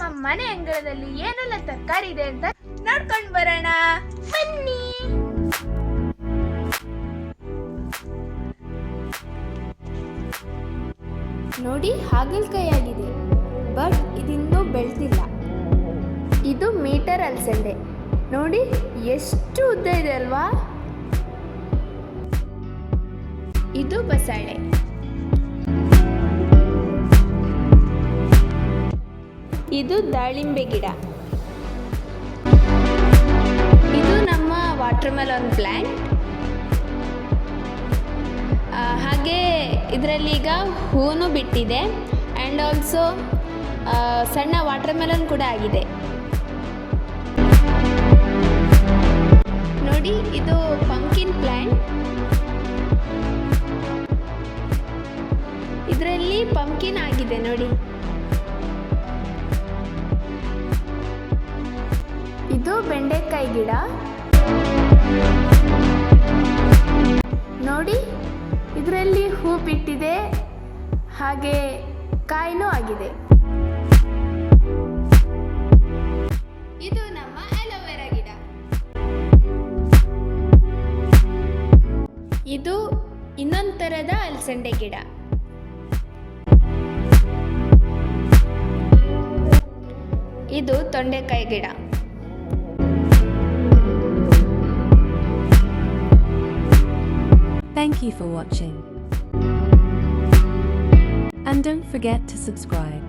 ನಮ್ಮ ಮನೆ ಅಂಗಳದಲ್ಲಿ ಏನೆಲ್ಲ ತರಕಾರಿ ಇದೆ ಅಂತ ನೋಡ್ಕೊಂಡು ಬರೋಣ. ಬನ್ನಿ. ನೋಡಿ ಹಾಗಲಕಾಯಿ ಆಗಿದೆ ಬಟ್ ಇದಿನ್ನೂ ಬೆಳೆದಿಲ್ಲ. ಇದು ಮೀಟರ್ ಅಲ್ಸಂದೆ. ನೋಡಿ, ಎಷ್ಟು ಉದ್ದ ಇದೆ ಅಲ್ವಾ? ಇದು ಬಸಳೆ. ಇದು ದಾಳಿಂಬೆ ಗಿಡ. ಇದು ನಮ್ಮ ವಾಟರ್ ಮೆಲನ್ ಪ್ಲ್ಯಾಂಟ್ ಹಾಗೆ ಇದರಲ್ಲಿ ಈಗ ಹೂನು ಬಿಟ್ಟಿದೆ. ಆ್ಯಂಡ್ ಆಲ್ಸೋ ಸಣ್ಣ ವಾಟರ್ ಮೆಲನ್ ಕೂಡ ಆಗಿದೆ. ನೋಡಿ, ಇದು ಪಂಕಿನ್ ಪ್ಲ್ಯಾಂಟ್ ಇದರಲ್ಲಿ ಪಂಕಿನ್ ಆಗಿದೆ ನೋಡಿ. ಇದು ಬೆಂಡೆಕಾಯಿ ಗಿಡ. ನೋಡಿ, ಇದರಲ್ಲಿ ಹೂ ಬಿಟ್ಟಿದೆ ಹಾಗೆ ಕಾಯಿನೂ ಆಗಿದೆ. ಇದು ನಮ್ಮ ಅಲೋವೆರಾ ಗಿಡ. ಇದು ಇನ್ನೊಂದು ಥರದ ಅಲಸಂಡೆ ಗಿಡ. ಇದು ತೊಂಡೆಕಾಯಿ ಗಿಡ. Thank you for watching. And don't forget to subscribe.